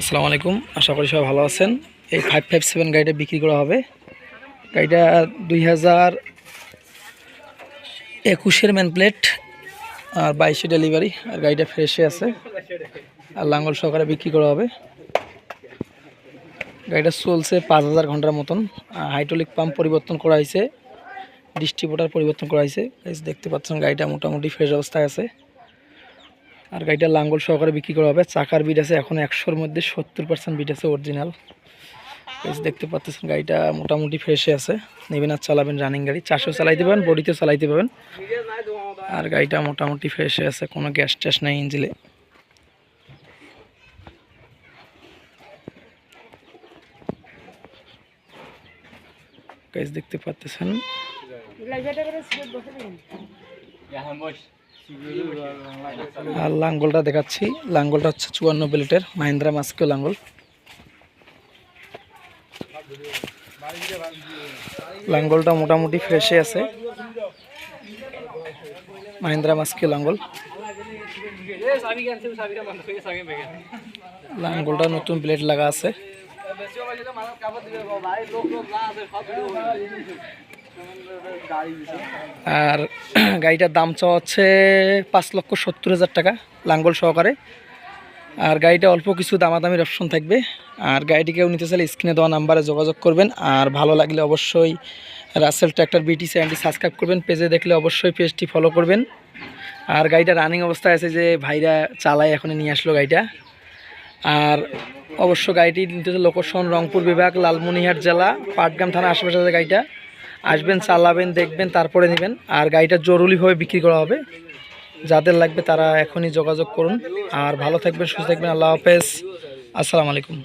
আসসালামু আলাইকুম। আশা করি সবাই ভালো আছেন। এই ফাইভ ফাইভ সেভেন গাড়িটা বিক্রি করা হবে। গাড়িটা দুই হাজার একুশের ম্যান প্লেট আর বাইশে ডেলিভারি আর গাড়িটা ফ্রেশে আছে। আর লাঙ্গল সহকারে বিক্রি করা হবে। গাড়িটা চলছে পাঁচ হাজার ঘণ্টার মতন। হাইড্রোলিক পাম্প পরিবর্তন করা হয়েছে। ডিস্ট্রিবিউটার পরিবর্তন করা হয়েছে। দেখতে পাচ্ছেন গাড়িটা মোটামুটি ফ্রেশ অবস্থায় আছে। আর গাড়িটা লাঙ্গল সহকারে বিক্রি করা হবে। চাকার বিট আছে এখন একশোর মধ্যে সত্তর পার্সেন্ট বিট আছে অরিজিনাল দেখতে পাচ্ছেন গাড়িটা মোটামুটি ফ্রেশে আছে। নেবেন আর চালাবেন রানিং গাড়ি। চারশো চালাইতে পারেন বডিতেও চালাইতে পারবেন। আর গাড়িটা মোটামুটি ফ্রেশে আছে কোনো গ্যাস ট্যাস নাই ইঞ্জিলে গাইজ দেখতে পাচ্ছেন আর লাঙ্গলটা দেখাচ্ছি। লাঙ্গলটা হচ্ছে চুয়ান্ন প্লেটের মাহিন্দ্রা মাস্কো লাঙ্গল। লাঙ্গলটা মোটামুটি ফ্রেশে আছে। মাহিন্দ্রা মাস্কো লাঙ্গল। লাঙ্গলটা নতুন প্লেট লাগা আছে। আর গাড়িটার দাম চাওয়া হচ্ছে পাঁচ লক্ষ সত্তর হাজার টাকা, লাঙ্গল সহকারে। আর গাড়িটা অল্প কিছু দামাদামির অপশন থাকবে। আর গাড়িটিকেও নিতে চাইলে স্ক্রিনে দেওয়া নাম্বারে যোগাযোগ করবেন। আর ভালো লাগলে অবশ্যই রাসেল ট্র্যাক্টর বিটি চ্যানেলটি সাবস্ক্রাইব করবেন। পেজে দেখলে অবশ্যই পেজটি ফলো করবেন। আর গাড়িটা রানিং অবস্থায় আছে যে ভাইরা চালায় এখন নিয়ে আসলো গাড়িটা। আর অবশ্য গাড়িটি নিতে লোকেশন রংপুর বিভাগ লালমনিহাট জেলা, পাটগ্রাম থানা আশেপাশে আছে গাড়িটা। আসবেন, চালাবেন, দেখবেন, তারপরে নেবেন। আর গাড়িটা জরুরিভাবে বিক্রি করা হবে। যাদের লাগবে তারা এখনই যোগাযোগ করুন। আর ভালো থাকবেন, সুস্থ থাকবেন। আল্লাহ হাফেজ। আসসালামু আলাইকুম।